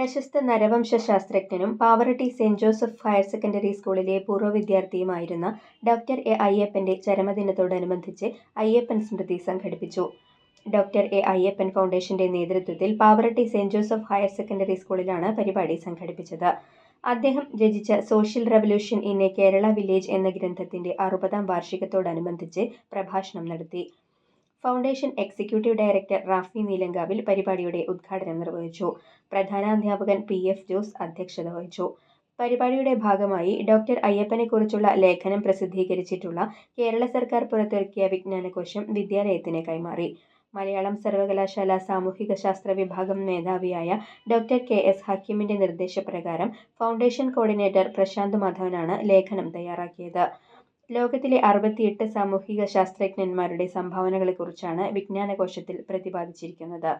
പ്രശസ്ത നരവംശ ശാസ്ത്രജ്ഞനും Pavaratty saint Joseph higher secondary സ്കൂളിലെ പൂർവ വിദ്യാർത്ഥിയുമായിരുന്ന ഡോക്ടർ എ അയ്യപ്പന്റെ ചരമദിനത്തോടനുബന്ധിച്ച് അയ്യപ്പൻ സ്മൃതി സംഘടിപ്പിച്ചു. ഡോക്ടർ എ അയ്യപ്പൻ ഫൗണ്ടേഷന്റെ നേതൃത്വത്തിൽ Pavaratty saint Joseph higher secondary സ്കൂളിലാണ് പരിപാടി സംഘടിപ്പിച്ചത്. അദ്ദേഹം രചിച്ച social revolution in a Kerala village എന്ന ഗ്രന്ഥത്തിന്റെ അറുപതാം വാർഷികത്തോടനുബന്ധിച്ച് പ്രഭാഷണം നടത്തി. Foundation executive director Rafi Neelankavil പരിപാടിയുടെ ഉദ്ഘാടനം നിർവഹിച്ചു. പ്രധാനാധ്യാപകൻ പി എഫ് ജോസ് അധ്യക്ഷത വഹിച്ചു. പരിപാടിയുടെ ഭാഗമായി ഡോക്ടർ അയ്യപ്പനെക്കുറിച്ചുള്ള ലേഖനം പ്രസിദ്ധീകരിച്ചിട്ടുള്ള കേരള സർക്കാർ പുറത്തിറക്കിയ വിജ്ഞാനകോശം വിദ്യാലയത്തിന് കൈമാറി. മലയാളം സർവകലാശാല സാമൂഹിക ശാസ്ത്ര വിഭാഗം മേധാവിയായ ഡോക്ടർ കെ എസ് ഹക്കീമിന്റെ നിർദ്ദേശപ്രകാരം ഫൗണ്ടേഷൻ കോർഡിനേറ്റർ പ്രശാന്ത് മാധവനാണ് ലേഖനം തയ്യാറാക്കിയത്. ലോകത്തിലെ അറുപത്തിയെട്ട് സാമൂഹിക ശാസ്ത്രജ്ഞന്മാരുടെ സംഭാവനകളെക്കുറിച്ചാണ് വിജ്ഞാനകോശത്തിൽ പ്രതിപാദിച്ചിരിക്കുന്നത്.